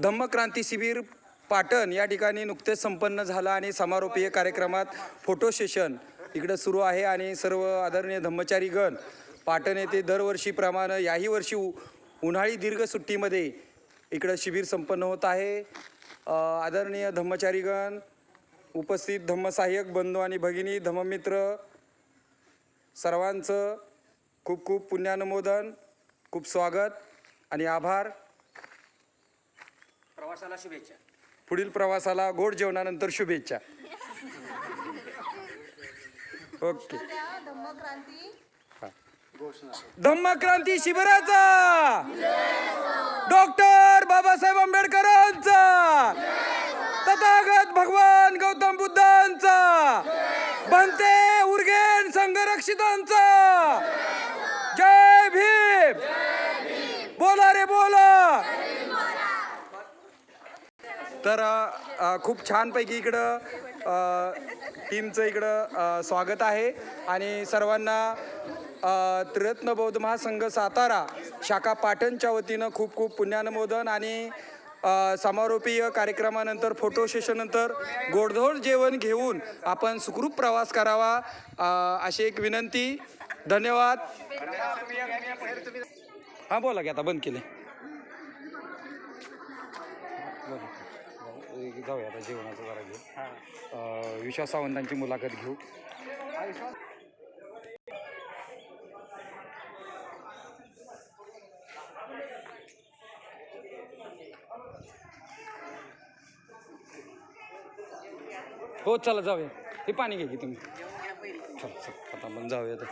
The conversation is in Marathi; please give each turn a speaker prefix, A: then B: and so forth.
A: धम्मक्रांती शिबिर पाटण या ठिकाणी नुकतेच संपन्न झालं आणि समारोपीय कार्यक्रमात फोटो सेशन इकडं सुरू आहे आणि सर्व आदरणीय धम्मचारी गण पाटण येथे दरवर्षीप्रमाणे याही वर्षी उ- उन्हाळी दीर्घ सुट्टीमध्ये इकडं शिबिर संपन्न होत आहे. आदरणीय धम्मचारीगण उपस्थित धम्मसहाय्यक बंधू आणि भगिनी धम्ममित्र सर्वांचं खूप खूप पुण्यानुमोदन खूप स्वागत आणि आभार.
B: प्रवासाला शुभेच्छा.
A: पुढील प्रवासाला गोड जेवणानंतर शुभेच्छा. ओके.
C: धम्मक्रांती
A: धम्मक्रांती शिबिराचा! डॉक्टर बाबासाहेब आंबेडकरांचा! तथागत भगवान गौतम बुद्धांचा! बनते उर्गेन संघरक्षितांचा जय भीम बोला रे बोला तर खूप छानपैकी इकडं टीमचं इकडं स्वागत आहे. आणि सर्वांना त्रिरत्न बौद्ध महासंघ सातारा शाखा पाटणच्या वतीनं खूप खूप पुण्यानुमोदन आणि समारोपीय कार्यक्रमानंतर फोटो सेशननंतर गोडधोड जेवण घेऊन आपण सुखरूप प्रवास करावा अशी एक विनंती. धन्यवाद. हां बोला की आता बंद केले जाऊया आता जेवणाचं जरा घेऊ विश्वास सावंतांची मुलाखत घेऊ. हो चला जाऊया. हे पाणी घ्या की तुम्ही. चला चला आता आपण जाऊया आता